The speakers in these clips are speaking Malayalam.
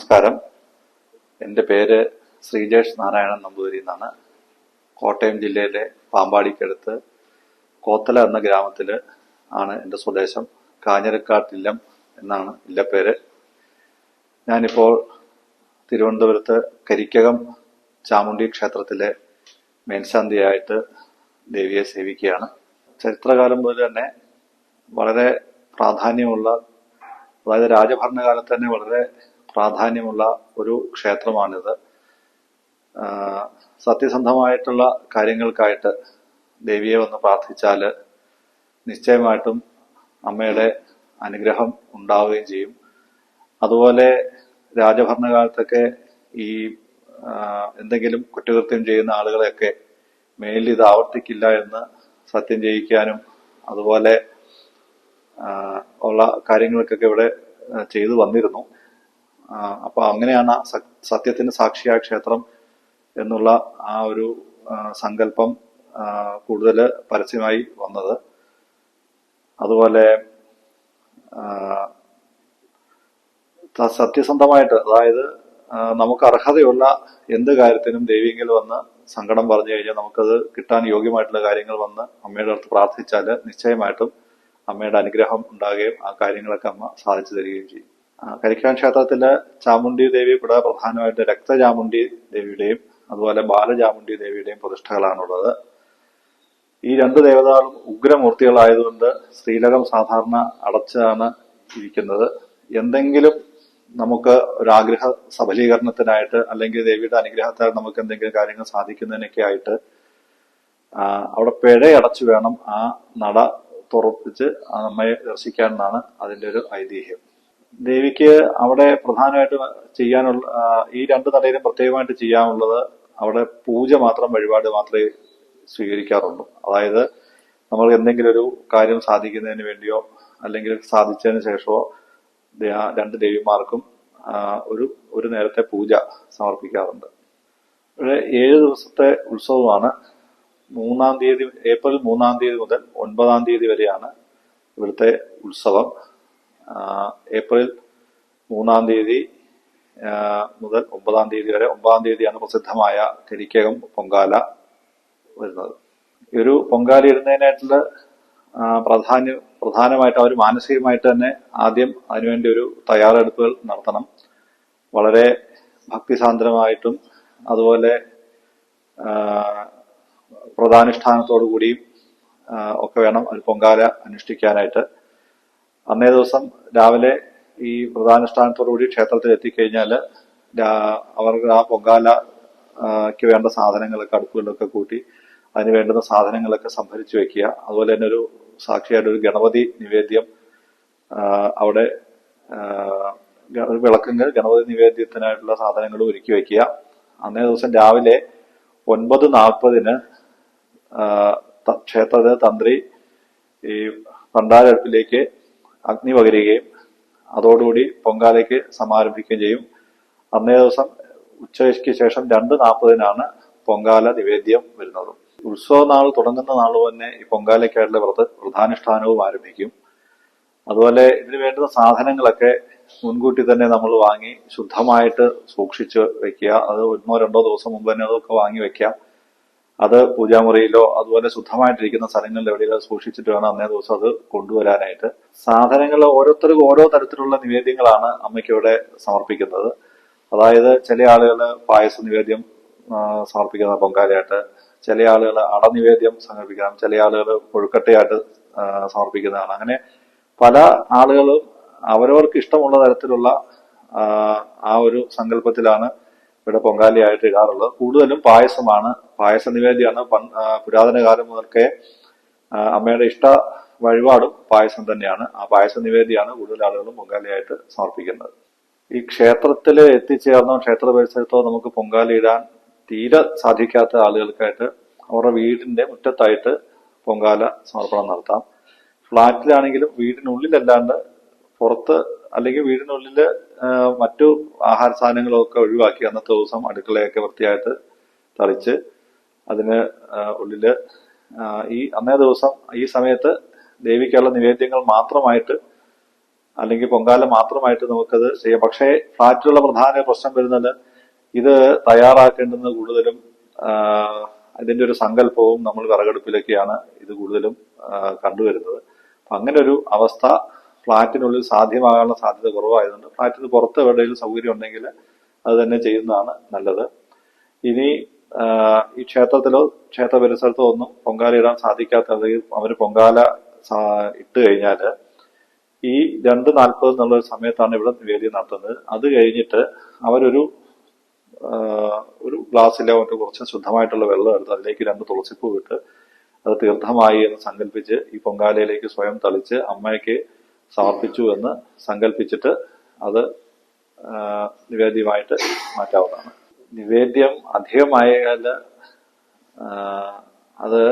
നമസ്കാരം. എന്റെ പേര് ശ്രീജേഷ് നാരായണൻ നമ്പൂതിരി എന്നാണ്. കോട്ടയം ജില്ലയിലെ പാമ്പാടിക്കടുത്ത് കോത്തല എന്ന ഗ്രാമത്തിൽ ആണ് എന്റെ സ്വദേശം. കാഞ്ഞിരക്കാട്ടില്ലം എന്നാണ് ഇല്ലപ്പേര് ഞാനിപ്പോൾ തിരുവനന്തപുരത്ത് കരിക്കകം ചാമുണ്ടി ക്ഷേത്രത്തിലെ മേൽശാന്തിയായിട്ട് ദേവിയെ സേവിക്കുകയാണ്. ചരിത്രകാലം മുതൽ തന്നെ വളരെ പ്രാധാന്യമുള്ള അതായത് രാജഭരണകാലത്ത് തന്നെ വളരെ പ്രാധാന്യമുള്ള ഒരു ക്ഷേത്രമാണിത്. സത്യസന്ധമായിട്ടുള്ള കാര്യങ്ങൾക്കായിട്ട് ദേവിയെ വന്ന് പ്രാർത്ഥിച്ചാൽ നിശ്ചയമായിട്ടും അമ്മയുടെ അനുഗ്രഹം ഉണ്ടാവുകയും ചെയ്യും. അതുപോലെ രാജഭരണകാലത്തൊക്കെ ഈ എന്തെങ്കിലും കുറ്റകൃത്യം ചെയ്യുന്ന ആളുകളെയൊക്കെ മേലിൽ ഇത് ആവർത്തിക്കില്ല എന്ന് സത്യം ചെയ്യിക്കാനും അതുപോലെ ഉള്ള കാര്യങ്ങൾക്കൊക്കെ ഇവിടെ ചെയ്തു വന്നിരുന്നു. അപ്പൊ അങ്ങനെയാണ് സത്യത്തിന്റെ സാക്ഷിയായ ക്ഷേത്രം എന്നുള്ള ആ ഒരു സങ്കല്പം കൂടുതൽ പരസ്യമായി വന്നത്. അതുപോലെ സത്യസന്ധമായിട്ട് അതായത് നമുക്ക് അർഹതയുള്ള എന്ത് കാര്യത്തിനും ദേവിയെങ്കിൽ വന്ന് സങ്കടം പറഞ്ഞു കഴിഞ്ഞാൽ നമുക്കത് കിട്ടാൻ യോഗ്യമായിട്ടുള്ള കാര്യങ്ങൾ വന്ന് അമ്മയുടെ അടുത്ത് പ്രാർത്ഥിച്ചാൽ നിശ്ചയമായിട്ടും അമ്മയുടെ അനുഗ്രഹം ഉണ്ടാകുകയും ആ കാര്യങ്ങളൊക്കെ അമ്മ സാധിച്ചു തരികയും ചെയ്യും. കരിക്കാൻ ക്ഷേത്രത്തിലെ ചാമുണ്ഡി ദേവി ഇവിടെ പ്രധാനമായിട്ട് രക്തചാമുണ്ഡി ദേവിയുടെയും അതുപോലെ ബാലചാമുണ്ഡി ദേവിയുടെയും പ്രതിഷ്ഠകളാണുള്ളത്. ഈ രണ്ട് ദേവതകളും ഉഗ്രമൂർത്തികളായതുകൊണ്ട് ശ്രീലകം സാധാരണ അടച്ചാണ് ഇരിക്കുന്നത്. എന്തെങ്കിലും നമുക്ക് ഒരാഗ്രഹ സഫലീകരണത്തിനായിട്ട് അല്ലെങ്കിൽ ദേവിയുടെ അനുഗ്രഹത്താൽ നമുക്ക് എന്തെങ്കിലും കാര്യങ്ങൾ സാധിക്കുന്നതിനൊക്കെ ആയിട്ട് അവിടെ പിഴയടച്ചു വേണം ആ നട തുറപ്പിച്ച് അമ്മയെ ദർശിക്കാൻ എന്നാണ് അതിന്റെ ഒരു ഐതിഹ്യം. ദേവിക്ക് അവിടെ പ്രധാനമായിട്ട് ചെയ്യാനുള്ള ഈ രണ്ട് നടയിലും പ്രത്യേകമായിട്ട് ചെയ്യാനുള്ളത് അവിടെ പൂജ മാത്രം വഴിപാട് മാത്രമേ സ്വീകരിക്കാറുള്ളൂ. അതായത് നമ്മൾ എന്തെങ്കിലും ഒരു കാര്യം സാധിക്കുന്നതിന് വേണ്ടിയോ അല്ലെങ്കിൽ സാധിച്ചതിന് ശേഷമോ രണ്ട് ദേവിമാർക്കും ഒരു ഒരു നേരത്തെ പൂജ സമർപ്പിക്കാറുണ്ട്. ഏഴ് ദിവസത്തെ ഉത്സവമാണ്. മൂന്നാം തീയതി ഏപ്രിൽ മൂന്നാം തീയതി മുതൽ ഒൻപതാം തീയതി വരെയാണ് ഇവിടുത്തെ ഉത്സവം. ഏപ്രിൽ മൂന്നാം തീയതി മുതൽ ഒമ്പതാം തീയതി വരെ. ഒമ്പതാം തീയതിയാണ് പ്രസിദ്ധമായ കരിക്കകം പൊങ്കാല വരുന്നത്. ഈ ഒരു പൊങ്കാല ഇടുന്നതിനായിട്ടുള്ള പ്രധാന പ്രധാനമായിട്ട് അവർ മാനസികമായിട്ട് തന്നെ ആദ്യം അതിനുവേണ്ടി ഒരു തയ്യാറെടുപ്പുകൾ നടത്തണം. വളരെ ഭക്തിസാന്ദ്രമായിട്ടും അതുപോലെ പ്രധാനുഷ്ഠാനത്തോടു കൂടിയും ഒക്കെ വേണം ഒരു പൊങ്കാല അനുഷ്ഠിക്കാനായിട്ട്. അന്നേ ദിവസം രാവിലെ ഈ പ്രധാനുഷ്ഠാനത്തോടുകൂടി ക്ഷേത്രത്തിൽ എത്തിക്കഴിഞ്ഞാൽ അവർക്ക് ആ പൊങ്കാലയ്ക്ക് വേണ്ട സാധനങ്ങളൊക്കെ അടുപ്പുകളിലൊക്കെ കൂട്ടി അതിന് വേണ്ടുന്ന സാധനങ്ങളൊക്കെ സംഭരിച്ചു വെക്കുക. അതുപോലെ തന്നെ ഒരു സാക്ഷിയായിട്ട് ഒരു ഗണപതി നിവേദ്യം അവിടെ ഒരു വിളക്കെങ്കിൽ ഗണപതി നിവേദ്യത്തിനായിട്ടുള്ള സാധനങ്ങൾ ഒരുക്കി വെക്കുക. അന്നേ ദിവസം രാവിലെ ഒൻപത് നാൽപ്പതിന് ക്ഷേത്രത്തിലെ തന്ത്രി ഈ പണ്ടാരടുപ്പിലേക്ക് അഗ്നി പകരുകയും അതോടുകൂടി പൊങ്കാലയ്ക്ക് സമാരംഭിക്കുകയും ചെയ്യും. അന്നേ ദിവസം ഉച്ചയ്ക്ക് ശേഷം രണ്ട് നാൽപ്പതിനാണ് പൊങ്കാല നിവേദ്യം വരുന്നത്. ഉത്സവ നാൾ തുടങ്ങുന്ന നാൾ തന്നെ ഈ പൊങ്കാലയ്ക്കായിട്ടുള്ള വ്രത വ്രതാനുഷ്ഠാനവും ആരംഭിക്കും. അതുപോലെ ഇതിന് വേണ്ടുന്ന സാധനങ്ങളൊക്കെ മുൻകൂട്ടി തന്നെ നമ്മൾ വാങ്ങി ശുദ്ധമായിട്ട് സൂക്ഷിച്ച് വെക്കുക. അത് ഒന്നോ രണ്ടോ ദിവസം മുമ്പ് തന്നെ അതൊക്കെ വാങ്ങി വെക്കാം അത് പൂജാമുറിയിലോ അതുപോലെ ശുദ്ധമായിട്ടിരിക്കുന്ന സ്ഥലങ്ങളിൽ എവിടെയോ സൂക്ഷിച്ചിട്ട് വേണം അന്നേ ദിവസം അത് കൊണ്ടുവരാനായിട്ട്. സാധനങ്ങൾ ഓരോരുത്തർക്കും ഓരോ തരത്തിലുള്ള നിവേദ്യങ്ങളാണ് അമ്മയ്ക്ക് ഇവിടെ സമർപ്പിക്കുന്നത്. അതായത് ചില ആളുകൾ പായസ നിവേദ്യം സമർപ്പിക്കുന്ന പൊങ്കാലയായിട്ട് ചില ആളുകൾ അടനിവേദ്യം സമർപ്പിക്കണം ചില ആളുകൾ കൊഴുക്കട്ടയായിട്ട് ആ, സമർപ്പിക്കുന്നതാണ്. അങ്ങനെ പല ആളുകളും അവരവർക്ക് ഇഷ്ടമുള്ള തരത്തിലുള്ള ആ ഒരു സങ്കല്പത്തിലാണ് ഇവിടെ പൊങ്കാലയായിട്ട് ഇടാറുള്ളത്. കൂടുതലും പായസമാണ്. പായസ നിവേദ്യമാണ്. പുരാതന കാലം മുതൽക്കേ അമ്മയുടെ ഇഷ്ട വഴിപാടും പായസം തന്നെയാണ്. ആ പായസ നിവേദ്യമാണ് കൂടുതൽ ആളുകളും പൊങ്കാലയായിട്ട് സമർപ്പിക്കുന്നത്. ഈ ക്ഷേത്രത്തിൽ എത്തിച്ചേർന്നോ ക്ഷേത്ര പരിസരത്തോ നമുക്ക് പൊങ്കാല ഇടാൻ തീരെ സാധിക്കാത്ത ആളുകൾക്കായിട്ട് അവരുടെ വീടിന്റെ മുറ്റത്തായിട്ട് പൊങ്കാല സമർപ്പണം നടത്താം. ഫ്ലാറ്റിലാണെങ്കിലും വീടിനുള്ളിലല്ലാണ്ട് പുറത്ത് അല്ലെങ്കിൽ വീടിനുള്ളിൽ മറ്റു ആഹാര സാധനങ്ങളൊക്കെ ഒഴിവാക്കി അന്നത്തെ ദിവസം അടുക്കളയൊക്കെ വൃത്തിയായിട്ട് തളിച്ച് അതിന് ഉള്ളിൽ ഈ അന്നേ ദിവസം ഈ സമയത്ത് ദേവിക്കുള്ള നിവേദ്യങ്ങൾ മാത്രമായിട്ട് അല്ലെങ്കിൽ പൊങ്കാല മാത്രമായിട്ട് നമുക്കത് ചെയ്യാം. പക്ഷേ ഫ്ലാറ്റിലുള്ള പ്രധാന പ്രശ്നം വരുന്നത് ഇത് തയ്യാറാക്കേണ്ടുന്ന കൂടുതലും അതിന്റെ ഒരു സങ്കല്പവും നമ്മൾ വിറകടുപ്പിലൊക്കെയാണ് ഇത് കൂടുതലും കണ്ടുവരുന്നത്. അങ്ങനെ ഒരു അവസ്ഥ ഫ്ലാറ്റിനുള്ളിൽ സാധ്യമാകാനുള്ള സാധ്യത കുറവായതുകൊണ്ട് ഫ്ലാറ്റിന് പുറത്ത് എവിടെയെങ്കിലും സൗകര്യം ഉണ്ടെങ്കിൽ അത് തന്നെ ചെയ്യുന്നതാണ് നല്ലത്. ഇനി ഈ ക്ഷേത്രത്തിലോ ക്ഷേത്ര പരിസരത്തോ ഒന്നും പൊങ്കാല ഇടാൻ സാധിക്കാത്ത അല്ലെങ്കിൽ അവർ പൊങ്കാല ഇട്ട് കഴിഞ്ഞാൽ ഈ രണ്ട് നാൽപ്പത് എന്നുള്ള സമയത്താണ് ഇവിടെ നിവേദ്യം നടത്തുന്നത്. അത് കഴിഞ്ഞിട്ട് അവരൊരു ഒരു ഗ്ലാസ്സിലോ മറ്റോ കുറച്ച് ശുദ്ധമായിട്ടുള്ള വെള്ളം എടുത്ത് അതിലേക്ക് രണ്ട് തുളസിപ്പൂ ഇട്ട് അത് തീർത്ഥമായി എന്ന് സങ്കല്പിച്ച് ഈ പൊങ്കാലയിലേക്ക് സ്വയം തളിച്ച് അമ്മയ്ക്ക് സമർപ്പിച്ചു എന്ന് സങ്കല്പിച്ചിട്ട് അത് നിവേദ്യമായിട്ട് മാറ്റാവുന്നതാണ്. നിവേദ്യം അധികമായാൽ അത്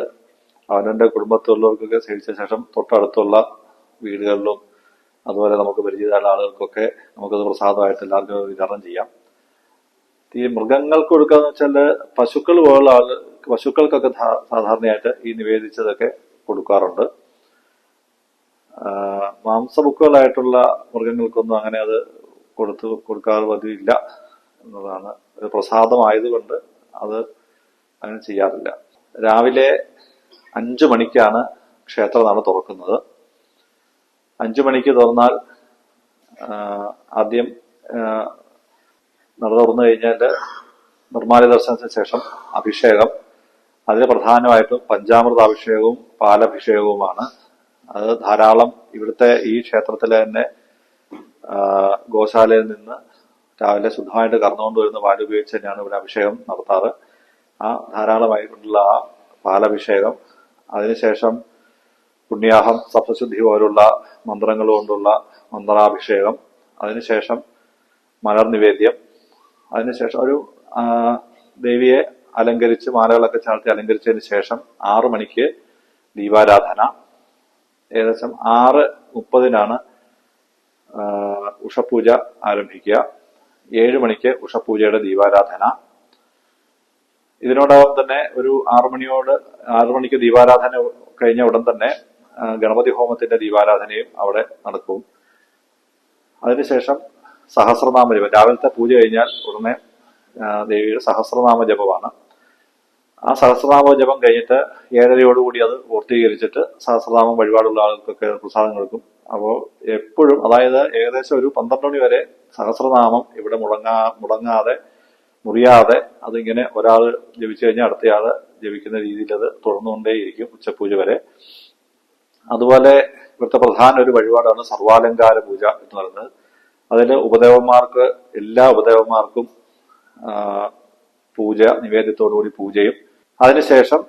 അവനവന്റെ കുടുംബത്തിലുള്ളവർക്കൊക്കെ സേവിച്ച ശേഷം തൊട്ടടുത്തുള്ള വീടുകളിലും അതുപോലെ നമുക്ക് പരിചിതമായ ആളുകൾക്കൊക്കെ നമുക്കത് പ്രസാദമായിട്ട് എല്ലാവർക്കും വിതരണം ചെയ്യാം. ഈ മൃഗങ്ങൾക്ക് കൊടുക്കാന്ന് വെച്ചാൽ പശുക്കൾ പോലുള്ള ആൾ പശുക്കൾക്കൊക്കെ സാധാരണയായിട്ട് ഈ നിവേദിച്ചതൊക്കെ കൊടുക്കാറുണ്ട്. മാംസബുക്കുകളായിട്ടുള്ള മൃഗങ്ങൾക്കൊന്നും അങ്ങനെ അത് കൊടുത്ത് കൊടുക്കാറ് പതിവില്ല എന്നതാണ് ഒരു പ്രസാദമായതുകൊണ്ട് അത് അങ്ങനെ ചെയ്യാറില്ല. രാവിലെ അഞ്ചു മണിക്കാണ് ക്ഷേത്ര നട തുറക്കുന്നത്. അഞ്ചു മണിക്ക് തുറന്നാൽ ആദ്യം നട തുറന്നു കഴിഞ്ഞാൽ നിർമ്മാല ദർശനത്തിന് ശേഷം അഭിഷേകം. അതിൽ പ്രധാനമായിട്ടും പഞ്ചാമൃത അഭിഷേകവും പാലഭിഷേകവുമാണ്. അത് ധാരാളം ഇവിടുത്തെ ഈ ക്ഷേത്രത്തിലെ തന്നെ ഗോശാലയിൽ നിന്ന് രാവിലെ ശുദ്ധമായിട്ട് കറന്നുകൊണ്ട് വരുന്ന പാൽ ഉപയോഗിച്ച് തന്നെയാണ് ഇവിടെ അഭിഷേകം നടത്താറ്. ആ ധാരാളമായിട്ടുള്ള ആ പാലഭിഷേകം. അതിനുശേഷം പുണ്യാഹം സപ്തശുദ്ധി പോലുള്ള മന്ത്രങ്ങൾ കൊണ്ടുള്ള മന്ത്രാഭിഷേകം. അതിനുശേഷം മലർ നിവേദ്യം. അതിനുശേഷം ഒരു ദേവിയെ അലങ്കരിച്ച് മാലകളൊക്കെ ചാർത്തി അലങ്കരിച്ചതിന് ശേഷം ആറു മണിക്ക് ദീപാരാധന. ഏകദേശം ആറ് മുപ്പതിനാണ് ഉഷപൂജ ആരംഭിക്കുക. ഏഴ് മണിക്ക് ഉഷപൂജയുടെ ദീപാരാധന. ഇതിനോടകം തന്നെ ഒരു ആറു മണിയോട് ആറു മണിക്ക് ദീപാരാധന കഴിഞ്ഞ ഉടൻ തന്നെ ഗണപതി ഹോമത്തിന്റെ ദീപാരാധനയും അവിടെ നടക്കും. അതിനുശേഷം സഹസ്രനാമ ജപം. രാവിലത്തെ പൂജ കഴിഞ്ഞാൽ ഉടനെ ദേവിയുടെ സഹസ്രനാമ ജപമാണ്. ആ സഹസ്രനാമ ജപം കഴിഞ്ഞിട്ട് ഏഴരയോടുകൂടി അത് പൂർത്തീകരിച്ചിട്ട് സഹസ്രനാമം വഴിപാടുള്ള ആളുകൾക്കൊക്കെ പ്രസാദം കൊടുക്കും. അപ്പോൾ എപ്പോഴും അതായത് ഏകദേശം ഒരു പന്ത്രണ്ട് മണി വരെ സഹസ്രനാമം ഇവിടെ മുടങ്ങാ മുടങ്ങാതെ മുറിയാതെ അതിങ്ങനെ ഒരാൾ ജപിച്ചു കഴിഞ്ഞാൽ അടുത്തയാൾ ജപിക്കുന്ന രീതിയിൽ അത് തുടർന്നുകൊണ്ടേയിരിക്കും ഉച്ചപൂജ വരെ. അതുപോലെ ഇവിടുത്തെ പ്രധാന ഒരു വഴിപാടാണ് സർവാലങ്കാര പൂജ എന്ന് പറയുന്നത്. അതിൽ ഉപദേവന്മാർക്ക് എല്ലാ ഉപദേവന്മാർക്കും പൂജ നിവേദ്യത്തോടുകൂടി പൂജയും അതിനുശേഷം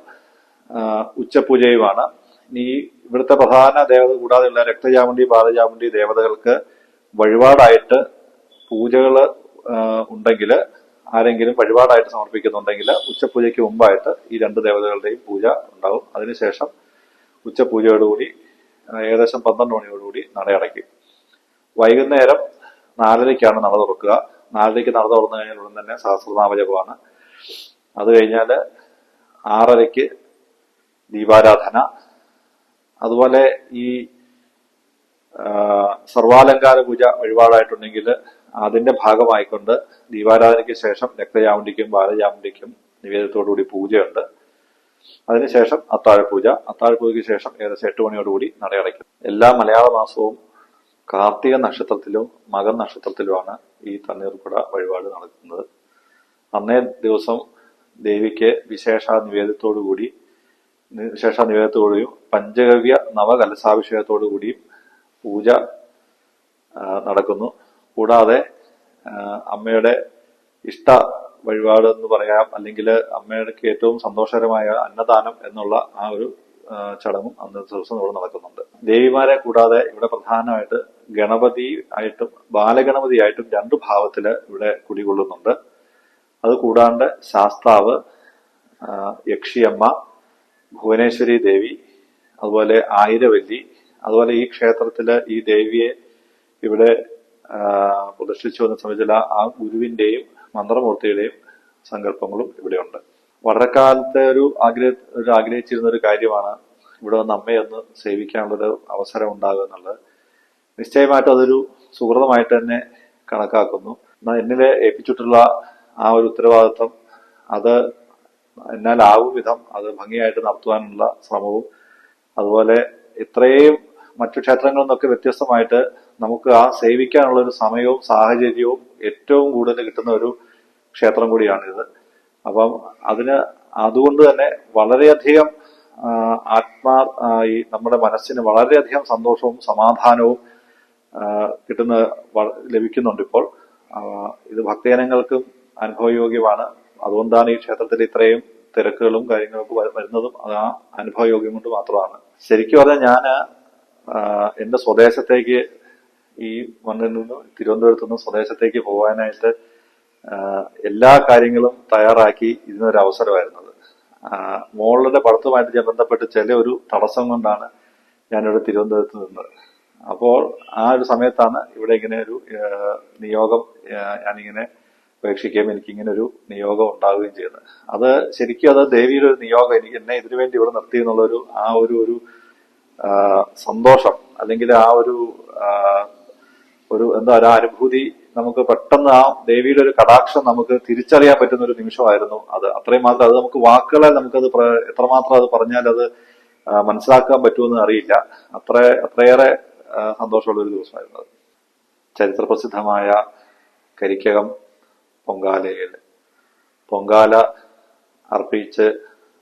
ഉച്ചപൂജയുമാണ്. ഇനി ഇവിടുത്തെ പ്രധാന ദേവത കൂടാതെയുള്ള രക്തചാമുണ്ടി പാദചാമുണ്ടി ദേവതകൾക്ക് വഴിപാടായിട്ട് പൂജകൾ ഉണ്ടെങ്കിൽ ആരെങ്കിലും വഴിപാടായിട്ട് സമർപ്പിക്കുന്നുണ്ടെങ്കിൽ ഉച്ചപൂജയ്ക്ക് മുമ്പായിട്ട് ഈ രണ്ട് ദേവതകളുടെയും പൂജ ഉണ്ടാവും. അതിനുശേഷം ഉച്ചപൂജയോടുകൂടി ഏകദേശം പന്ത്രണ്ട് മണിയോടുകൂടി നട അടയ്ക്കും. വൈകുന്നേരം നാലരയ്ക്കാണ് നട തുറക്കുക. നാലരയ്ക്ക് നട തുറന്നു കഴിഞ്ഞാൽ ഉടൻ തന്നെ സഹസ്രനാമജപമാണ്. അത് കഴിഞ്ഞാൽ ആറരയ്ക്ക് ദീപാരാധന. അതുപോലെ ഈ സർവാലങ്കാര പൂജ വഴിപാടായിട്ടുണ്ടെങ്കിൽ അതിന്റെ ഭാഗമായിക്കൊണ്ട് ദീപാരാധനയ്ക്ക് ശേഷം രക്തചാമുണ്ടിക്കും ബാലചാമുണ്ടിക്കും നിവേദത്തോടുകൂടി പൂജയുണ്ട്. അതിനുശേഷം അത്താഴപൂജ. അത്താഴപൂജയ്ക്ക് ശേഷം ഏകദേശം എട്ട് മണിയോടുകൂടി നടയടയ്ക്കും എല്ലാ മലയാള മാസവും കാർത്തിക നക്ഷത്രത്തിലും മകർ നക്ഷത്രത്തിലുമാണ് ഈ തണ്ണീർപ്പുഴ വഴിപാട് നടക്കുന്നത്. അന്നേ ദിവസം ദേവിക്ക് വിശേഷ നിവേദത്തോടുകൂടി വിശേഷ നിവേദത്തോടുകൂടിയും പഞ്ചഗവ്യ നവകലസാഭിഷേകത്തോടുകൂടിയും പൂജ നടക്കുന്നു. കൂടാതെ അമ്മയുടെ ഇഷ്ട വഴിപാട് എന്ന് പറയാം അല്ലെങ്കിൽ അമ്മയ്ക്ക് ഏറ്റവും സന്തോഷകരമായ അന്നദാനം എന്നുള്ള ആ ഒരു ചടങ്ങും അന്നത്തെ ദിവസം ഇവിടെ നടക്കുന്നുണ്ട്. ദേവിമാരെ കൂടാതെ ഇവിടെ പ്രധാനമായിട്ട് ഗണപതി ആയിട്ടും ബാലഗണപതി ആയിട്ടും രണ്ടു ഭാവത്തിൽ ഇവിടെ കുടികൊള്ളുന്നുണ്ട്. അത് കൂടാണ്ട് ശാസ്താവ് യക്ഷിയമ്മ ഭുവനേശ്വരി ദേവി അതുപോലെ ആയിരവല്ലി അതുപോലെ ഈ ക്ഷേത്രത്തിൽ ഈ ദേവിയെ ഇവിടെ പ്രദർശിച്ചു വന്ന സമയത്തുള്ള ആ ഗുരുവിന്റെയും മന്ത്രമൂർത്തിയുടെയും സങ്കല്പങ്ങളും ഇവിടെയുണ്ട്. വളരെ കാലത്തെ ഒരു ആഗ്രഹ ഒരു ആഗ്രഹിച്ചിരുന്ന ഒരു കാര്യമാണ് ഇവിടെ വന്ന് അമ്മയെ ഒന്ന് സേവിക്കാനുള്ളൊരു അവസരം ഉണ്ടാകുക എന്നുള്ളത്. നിശ്ചയമായിട്ടും അതൊരു സുഹൃതമായിട്ട് തന്നെ കണക്കാക്കുന്നു. എന്നാൽ എന്നിലെ ഏൽപ്പിച്ചിട്ടുള്ള ആ ഒരു ഉത്തരവാദിത്വം അത് എന്നാലാവും വിധം അത് ഭംഗിയായിട്ട് നടത്തുവാനുള്ള ശ്രമവും അതുപോലെ ഇത്രയും മറ്റു ക്ഷേത്രങ്ങളിൽ നിന്നൊക്കെ വ്യത്യസ്തമായിട്ട് നമുക്ക് ആ സേവിക്കാനുള്ള ഒരു സമയവും സാഹചര്യവും ഏറ്റവും കൂടുതൽ കിട്ടുന്ന ഒരു ക്ഷേത്രം കൂടിയാണിത്. അപ്പം അതിന് അതുകൊണ്ട് തന്നെ വളരെയധികം ആത്മാ ഈ നമ്മുടെ മനസ്സിന് വളരെയധികം സന്തോഷവും സമാധാനവും കിട്ടുന്ന ലഭിക്കുന്നുണ്ട് ഇപ്പോൾ. ഇത് ഭക്തജനങ്ങൾക്കും അനുഭവയോഗ്യമാണ്. അതുകൊണ്ടാണ് ഈ ക്ഷേത്രത്തിൽ ഇത്രയും തിരക്കുകളും കാര്യങ്ങളൊക്കെ വരുന്നതും അത് ആ അനുഭവയോഗ്യം കൊണ്ട് മാത്രമാണ്. ശരിക്കും പറഞ്ഞാൽ ഞാൻ എന്റെ സ്വദേശത്തേക്ക് ഈ മണ്ണിൽ നിന്ന് തിരുവനന്തപുരത്ത് നിന്ന് സ്വദേശത്തേക്ക് പോകാനായിട്ട് എല്ലാ കാര്യങ്ങളും തയ്യാറാക്കി ഇതിനൊരു അവസരമായിരുന്നത്. മോളുടെ പഠിത്തമായിട്ട് ബന്ധപ്പെട്ട് ചില ഒരു തടസ്സം കൊണ്ടാണ് ഞാനിവിടെ തിരുവനന്തപുരത്ത് നിന്നത്. അപ്പോൾ ആ ഒരു സമയത്താണ് ഇവിടെ ഇങ്ങനെ ഒരു നിയോഗം ഞാനിങ്ങനെ ഉപേക്ഷിക്കുകയും എനിക്ക് ഇങ്ങനെ ഒരു നിയോഗം ഉണ്ടാവുകയും ചെയ്യുന്നത് അത് ശരിക്കും അത് ദേവിയുടെ ഒരു നിയോഗം. എനിക്ക് എന്നെ ഇതിനു വേണ്ടി ഇവിടെ നിർത്തി എന്നുള്ളൊരു ആ ഒരു ഒരു സന്തോഷം അല്ലെങ്കിൽ ആ ഒരു ഒരു എന്താ ഒരു അനുഭൂതി നമുക്ക് പെട്ടെന്ന് ആ ദേവിയുടെ ഒരു കടാക്ഷം നമുക്ക് തിരിച്ചറിയാൻ പറ്റുന്ന ഒരു നിമിഷമായിരുന്നു അത്. അത്രയും മാത്രം അത് നമുക്ക് വാക്കുകളെ നമുക്കത് എത്രമാത്രം അത് പറഞ്ഞാൽ അത് മനസ്സിലാക്കാൻ പറ്റുമെന്ന് അറിയില്ല. അത്ര അത്രയേറെ സന്തോഷമുള്ള ഒരു ദിവസമായിരുന്നു അത്. ചരിത്രപ്രസിദ്ധമായ കരിക്കകം പൊങ്കാലയിൽ. പൊങ്കാല അർപ്പിച്ച്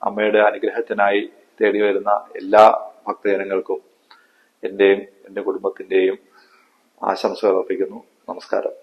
അമ്മയുടെ അനുഗ്രഹത്തിനായി തേടി വരുന്ന എല്ലാ ഭക്തജനങ്ങൾക്കും എന്റെയും എന്റെ കുടുംബത്തിന്റെയും ആശംസകൾ അർപ്പിക്കുന്നു. നമസ്കാരം.